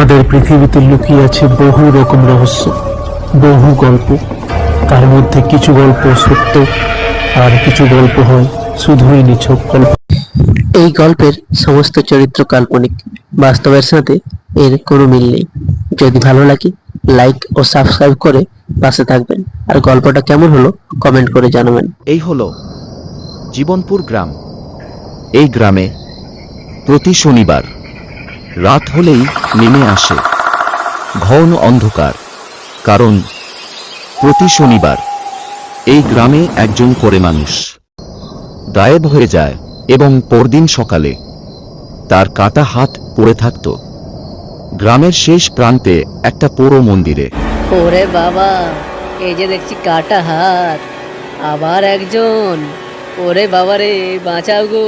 আমাদের পৃথিবীতে লুকিয়ে আছে বহু রকম রহস্য বহু গল্প। তার মধ্যে কিছু গল্প সত্য আর কিছু গল্প হয় শুধুই নিছক গল্প। এই গল্পের সমস্ত চরিত্র কাল্পনিক বাস্তবের সাথে এর কোনো মিল নেই। যদি ভালো লাগে লাইক ও সাবস্ক্রাইব করে পাশে থাকবেন। আর গল্পটা কেমন হলো কমেন্ট করে জানাবেন। এই হলো জীবনপুর গ্রাম। এই গ্রামে প্রতি শনিবার রাত হলেই নেমে আসে। ঘন অন্ধকার কারণ প্রতি শনিবার এই গ্রামে একজন করে মানুষ গায়েব হয়ে যায় এবং পরদিন সকালে তার কাটা হাত পড়ে থাকত। গ্রামের শেষ প্রান্তে একটা পোড়ো মন্দিরে। ওরে বাবা এই যে দেখছি কাটা হাত আবার একজন। ওরে বাবা রে বাঁচাও গো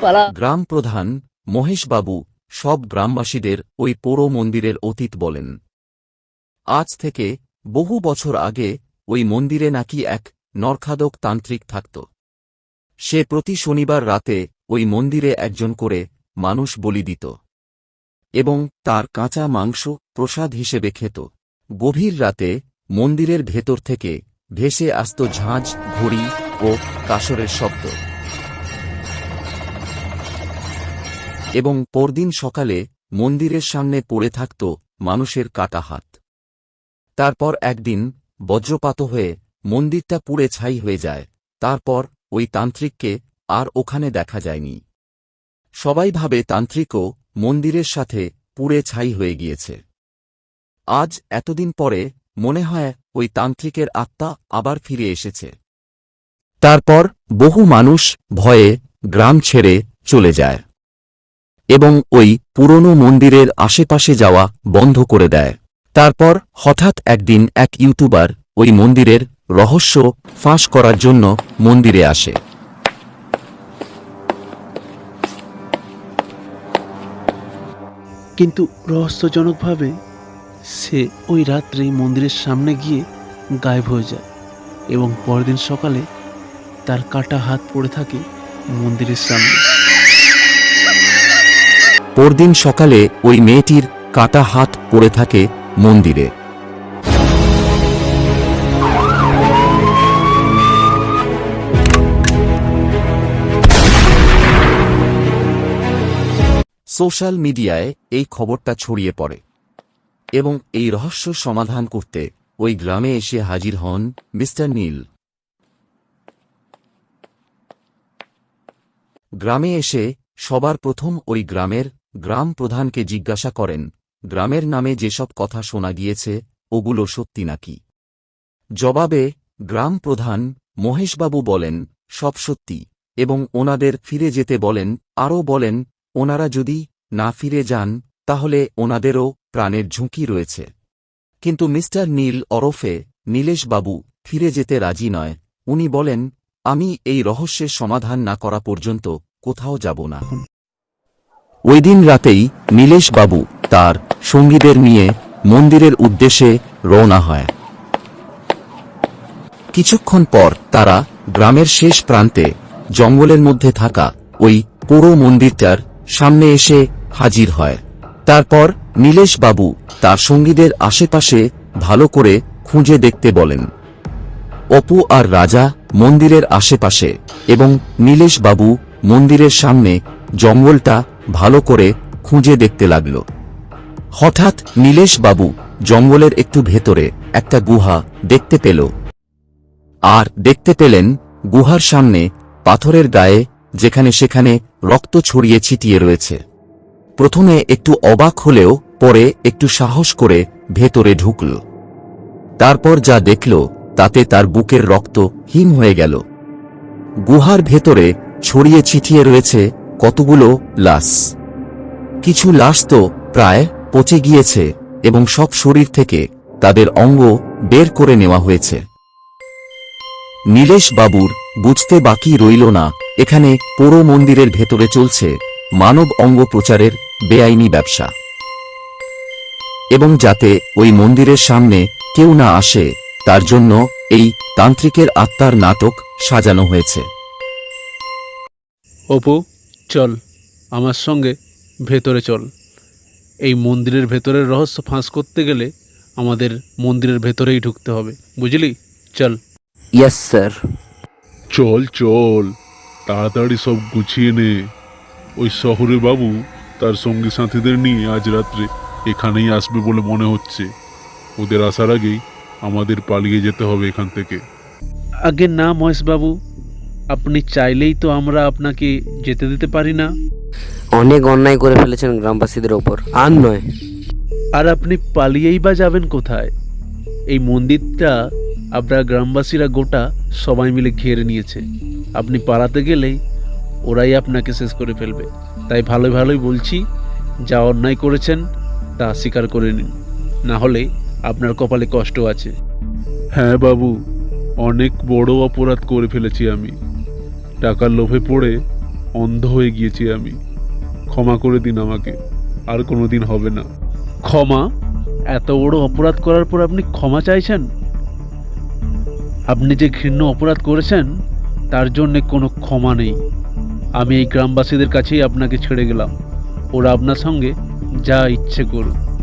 পালা। গ্রাম প্রধান মহেশবাবু সব গ্রামবাসীদের ওই পোড়ো মন্দিরের অতীত বলেন। আজ থেকে বহু বছর আগে ওই মন্দিরে নাকি এক নরখাদক তান্ত্রিক থাকত। সে প্রতি শনিবার রাতে ওই মন্দিরে একজন করে মানুষ বলি দিত এবং তার কাঁচা মাংস প্রসাদ হিসেবে খেত। গভীর রাতে মন্দিরের ভেতর থেকে ভেসে আসত ঝাঁঝ ঘড়ি ও কাসরের শব্দ। এবং পরদিন সকালে মন্দিরের সামনে পড়ে থাকত মানুষের কাটা হাত। তারপর একদিন বজ্রপাত হয়ে মন্দিরটা পুড়ে ছাই হয়ে যায়। তারপর ওই তান্ত্রিককে আর ওখানে দেখা যায়নি। সবাই ভাবে তান্ত্রিকও মন্দিরের সাথে পুড়ে ছাই হয়ে গিয়েছে। আজ এতদিন পরে মনে হয় ওই তান্ত্রিকের আত্মা আবার ফিরে এসেছে। তারপর বহু মানুষ ভয়ে গ্রাম ছেড়ে চলে যায়। এবং ওই পুরনো মন্দিরের আশেপাশে যাওয়া বন্ধ করে দেয়। তারপর হঠাৎ একদিন এক ইউটিউবার ওই মন্দিরের রহস্য ফাঁস করার জন্য মন্দিরে আসে। কিন্তু রহস্যজনকভাবে সে ওই রাত্রেই মন্দিরের সামনে গিয়ে গায়েব হয়ে যায় এবং পরদিন সকালে তার কাটা হাত পড়ে থাকে মন্দিরের সামনে। পরদিন সকালে ওই মেয়েটির কাটা হাত পড়ে থাকে মন্দিরে। সোশ্যাল মিডিয়ায় এই খবরটা ছড়িয়ে পড়ে এবং এই রহস্য সমাধান করতে ওই গ্রামে এসে হাজির হন মিস্টার নীল। গ্রামে এসে সবার প্রথম ওই গ্রামের গ্রাম প্রধানকে জিজ্ঞাসা করেন, গ্রামের নামে যেসব কথা শোনা গিয়েছে, ওগুলো সত্যি নাকি? জবাবে, গ্রাম প্রধান মহেশবাবু বলেন, সব সত্যি, এবং ওনাদের ফিরে যেতে বলেন, আরও বলেন, ওনারা যদি না ফিরে যান, তাহলে ওনাদেরও প্রাণের ঝুঁকি রয়েছে। কিন্তু মিস্টার নীল ওরফে নীলেশবাবু ফিরে যেতে রাজি নয়। উনি বলেন, আমি এই রহস্যের সমাধান না করা পর্যন্ত কোথাও যাব না। ওই দিন রাতেই নীলেশবাবু তার সঙ্গীদের নিয়ে মন্দিরের উদ্দেশ্যে রওনা হয়। কিছুক্ষণ পর তারা গ্রামের শেষ প্রান্তে জঙ্গলের মধ্যে থাকা ওই পুরো মন্দিরটার সামনে এসে হাজির হয়। তারপর নীলেশবাবু তার সঙ্গীদের আশেপাশে ভালো করে খুঁজে দেখতে বলেন। অপু আর রাজা মন্দিরের আশেপাশে এবং নীলেশবাবু মন্দিরের সামনে জঙ্গলটা ভালো করে খুঁজে দেখতে লাগল। হঠাৎ নীলেশবাবু জঙ্গলের একটু ভেতরে একটা গুহা দেখতে পেল। আর দেখতে পেলেন গুহার সামনে পাথরের গায়ে যেখানে সেখানে রক্ত ছড়িয়ে ছিটিয়ে রয়েছে। প্রথমে একটু অবাক হলেও পরে একটু সাহস করে ভেতরে ঢুকল। তারপর যা দেখল তাতে তার বুকের রক্ত হিম হয়ে গেল। গুহার ভেতরে ছড়িয়ে ছিটিয়ে রয়েছে কতগুলো লাশ? কিছু লাশ তো প্রায় পচে গিয়েছে এবং সব শরীর থেকে তাদের অঙ্গ বের করে নেওয়া হয়েছে। নীলেশ বাবুর বুঝতে বাকি রইল না, এখানে পুরো মন্দিরের ভেতরে চলছে মানব অঙ্গ প্রচারের বেআইনি ব্যবসা। এবং যাতে ওই মন্দিরের সামনে কেউ না আসে, তার জন্য এই তান্ত্রিকের আত্মার নাটক সাজানো হয়েছে। অপু চল আমার সঙ্গে ভেতরে চল। এই মন্দিরের ভেতরের রহস্য ফাঁস করতে গেলে আমাদের মন্দিরের ভেতরেই ঢুকতে হবে বুঝলি? চল। ইয়েস স্যার চল চল তাড়াতাড়ি সব গুছিয়ে নে। ওই শহরে বাবু তার সঙ্গী সাথীদের নিয়ে আজ রাত্রে এখানেই আসবে বলে মনে হচ্ছে। ওদের আসার আগেই আমাদের পালিয়ে যেতে হবে এখান থেকে। আগে না মহেশবাবু আপনি চাইলেই তো আমরা আপনাকে যেতে দিতে পারি না। অনেক অন্যায় করে ফেলেছেন গ্রামবাসীদের ওপর। আর নয়। আর আপনি পালিয়েই বা যাবেন কোথায়? এই মন্দিরটা আপনার গ্রামবাসীরা গোটা সবাই মিলে ঘিরে নিয়েছে। আপনি পালাতে গেলেই ওরাই আপনাকে শেষ করে ফেলবে। তাই ভালোই ভালোই বলছি যা অন্যায় করেছেন তা স্বীকার করে নিন। না হলে আপনার কপালে কষ্ট আছে। হ্যাঁ বাবু অনেক বড় অপরাধ করে ফেলেছি আমি। টাকার লোভে পড়ে অন্ধ হয়ে গিয়েছি আমি। ক্ষমা করে দিন আমাকে, আর কোনো দিন হবে না। ক্ষমা? এত বড় অপরাধ করার পর আপনি ক্ষমা চাইছেন? আপনি যে ঘৃণ্য অপরাধ করেছেন, তার জন্যে কোনো ক্ষমা নেই। আমি এই গ্রামবাসীদের কাছেই আপনাকে ছেড়ে গেলাম। ওরা আপনার সঙ্গে যা ইচ্ছে করুক।